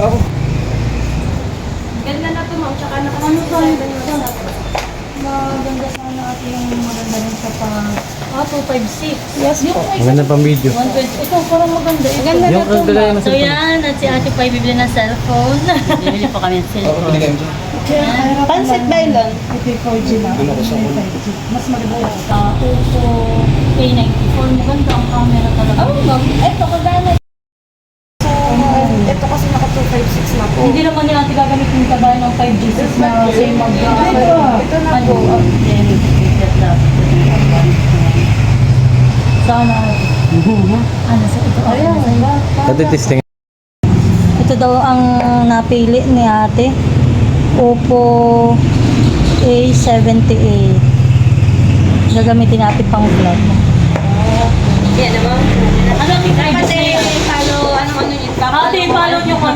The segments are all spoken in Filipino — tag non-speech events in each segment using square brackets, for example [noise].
ako. Ganda na to, ma'am. Tsaka naka Ano ba yun? Maganda sana ate yung maganda rin sa pa... Ah, 256. Yes Yung po. Maganda pang video. 120. Ito, parang maganda. Ito. Maganda na to, ma'am. So yan, at si ate pa bibili ng cellphone. [laughs] bibili po kami ng Ako, cellphone. pili kayo dyan. Pansit ba yun? Ito yung 4G na. Sa una. Mas maganda. Ah, Oppo A94. Maganda ang camera talaga. Oo, ma'am. Eto, kagana. 5-6 na po. Hindi naman nila gagamit yung taba ng 5-6 na same mag Ito uh, ano, uh, na po. Sana. Ano sa ito? Ayan, wala. Tatitisting. Ito daw ang napili ni ate. Oppo A78. Gagamitin natin pang vlog. Yan naman. Ano ang kasi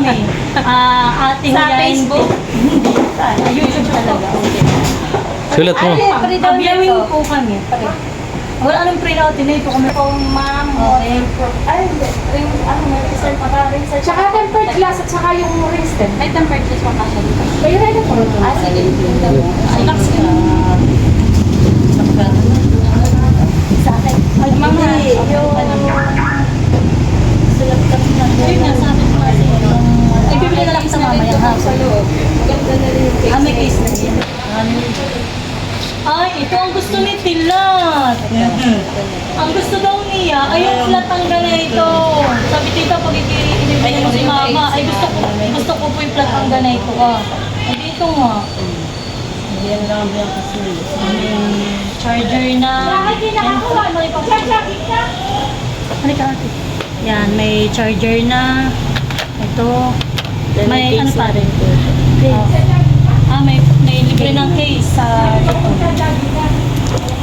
kami. Ah, ate Sa Facebook? Hindi. Sa YouTube talaga. Sulat mo. Viewing nito. po kami. Wala anong pre natin na ito kami po. Ma'am, Okay. Ay. Ring, ano, may research pa ka, research. Tsaka tempered glass at saka yung wristed. May tempered glass pa siya dito. Kaya rin po. Ah, sige. Ay, Relax ka. Sa akin. Ay, Mama, hindi. yung- Sulat kasi na. Ayun nga, sabi ko kasi. yung- Ay, bibili na lang sa mamaya ha. Sa loob. Ganda na rin yung case. Ah, may case na yan. Ay, ito ang gusto ni Tilat. Ang gusto daw niya ay yung flat ang ganito. Sabi tita, pag ikinibigyan mo si mama, ay gusto ko, gusto ko po yung flat ang ganito ka. Ay, dito nga. Yan lang ang kasi. Charger na. Halika ate. Yan, may charger na. Ito. May ano pa rin. Ah, may, may libre ng case sa ito.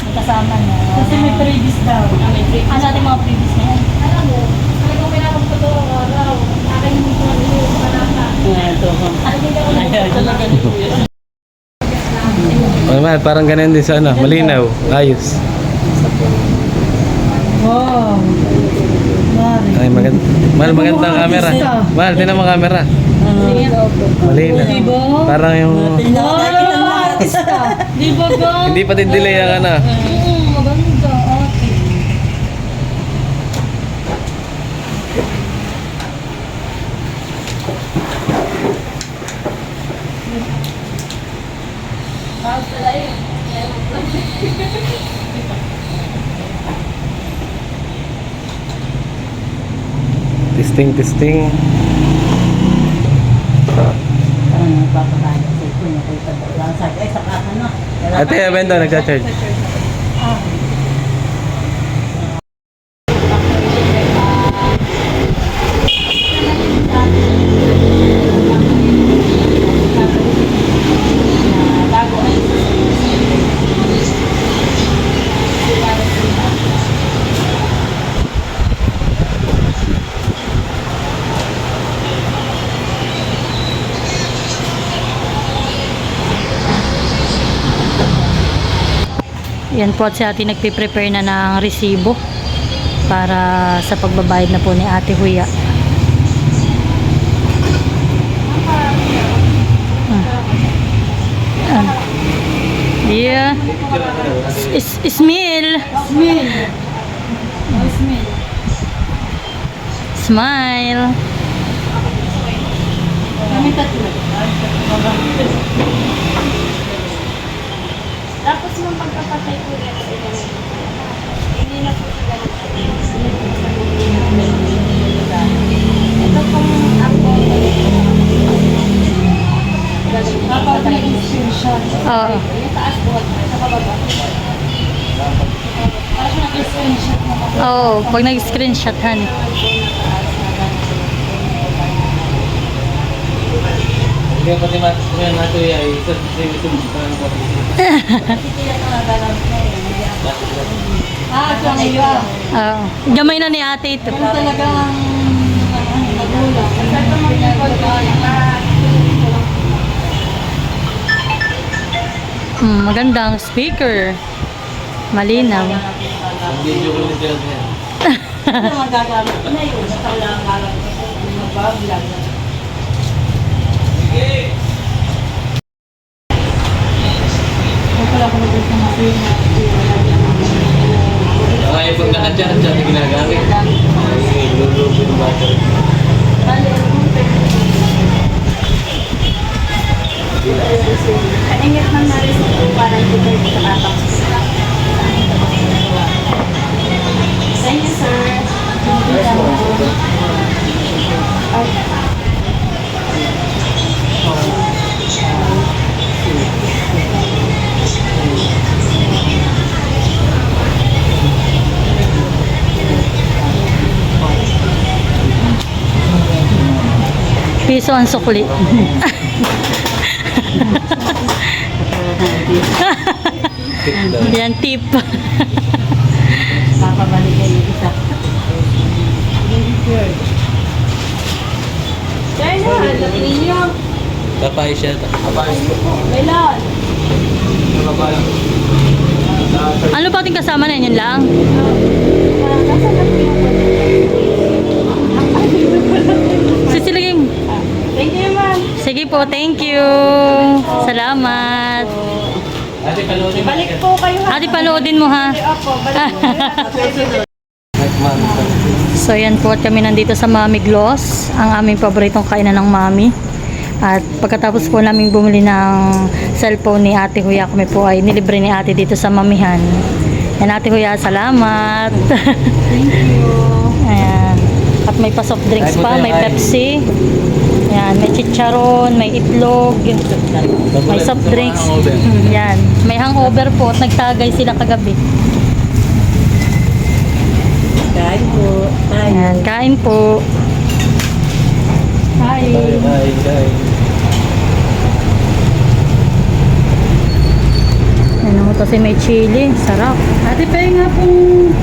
May kasama na. Kasi may previous daw. Ah, may previous. Ano natin mga previous na yan? Alam mo, kaya kung may nakapag ko araw, akin yung mga yung panata. Ito. Ay, talaga ni Kuya. Oh, mahal, parang ganun din sa ano. Malinaw. Ayos. Wow. Mari. Ay, maganda. Mahal, maganda ang camera. Mahal, tinan mo camera. Malinaw. Parang yung... Wow! Di ba ga? Hindi pa din delay ang ano. Mm, maganda ate. Testing, testing. Ate, Bento, nagcha-charge. Yan po at si ate nagpe-prepare na ng resibo para sa pagbabayad na po ni ate Huya. Ah. Ah. Yeah. Is Ismail. Smile. Kami tatlo. Tapos nung pagkapatay ko yan sa inyo, hindi na po siya ganun. Ito pong ako. Kapag may screenshot. Oo. Yung taas buhat sa kababa. Oo, pag nag-screenshot han. Hindi pati matutuyan natin ay isa sa YouTube. Parang Ah, ito na yun. Oo. Gamay na ni ate ito. Talagang. Ito yung lahat. Hmm, magandang speaker. Malinaw. Video ko nito yan. Ano magagamit ko na yun? Nasa wala ang gagamit ko. Mag-vlog. Kaya pala ako nag sa mga yun na Mga yung pag naka-charge, ito ginagamit. Ay, lulubo yung battery. Kaingat man na rin po para hindi kayo nakatapos. Piso ang sukli. Yan, tip. Papabalik kayo isa. Sir, na, laki ninyo. Kapay siya. Melon. Ano ba ating kasama na yun lang? [laughs] Sisilagin. Thank you, ma'am. Sige po, thank you. Salamat. Ate, mo. Balik po kayo ha. Ate, panoodin mo ha. Opo, balik. [laughs] So yan po at kami nandito sa Mami Gloss, ang aming paboritong kainan ng Mami. At pagkatapos po namin bumili ng cellphone ni Ate Huya, kami po ay nilibre ni Ate dito sa Mamihan. Yan Ate Huya, salamat. [laughs] Thank you. Ayan. At may pa soft drinks pa, may ay. Pepsi. Yan, may chicharon, may itlog, may soft drinks. Mm, Yan, may hangover po at nagtagay sila kagabi. Kain po. Kain. Ayan, kain po. Hi. Bye, bye. Ano, kasi may chili. Sarap. Ate, pahinga nga pong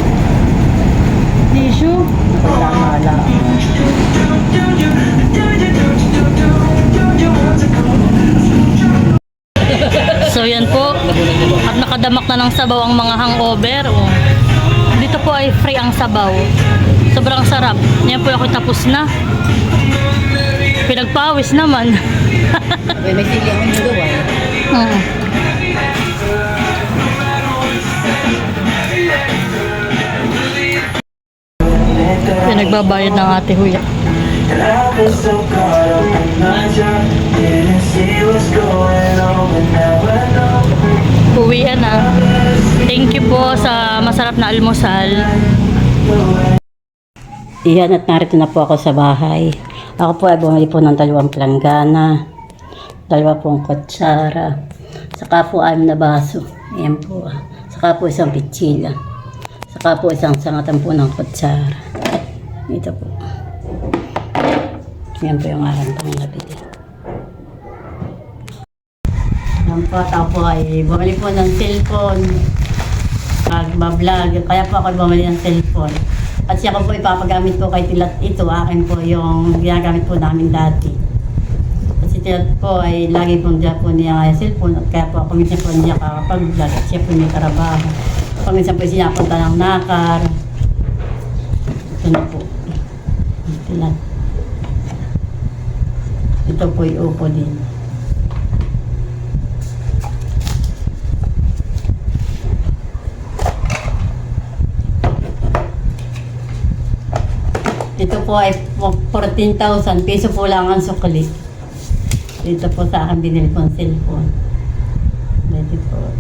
Nakadamak na ng sabaw ang mga hangover. Oh. Dito po ay free ang sabaw. Sobrang sarap. Yan po ako tapos na. Pinagpawis naman. [laughs] May sili ang minugawa. Mm. Pinagbabayad ng ate Huya. And I was so caught up in my job masarap na almusal. Iyan at narito na po ako sa bahay. Ako po ay bumili po ng dalawang planggana, dalawa pong kutsara, saka po anim na baso. Ayan po. Saka po isang pitsila. Saka po isang sangatan po ng kutsara. Ito po. Yan po yung aking pang nabili. Yan po, po ay bumili po ng cellphone. Magbablog. Kaya po ako bumili ng cellphone. At siya ko po ipapagamit ko kay Tilat ito. Akin po yung ginagamit po namin dati. At si Tilat po ay lagi pong dyan po niya kaya cellphone. At kaya po ako minsan po niya kakapag-vlog. At siya po may karabaho. Pag minsan po sinapunta ng nakar. Ito na po. Tilat. Ito po yung upo din. Ito po ay 14,000 peso po lang ang sukli. Dito po sa akin binili kong cellphone. Dito po.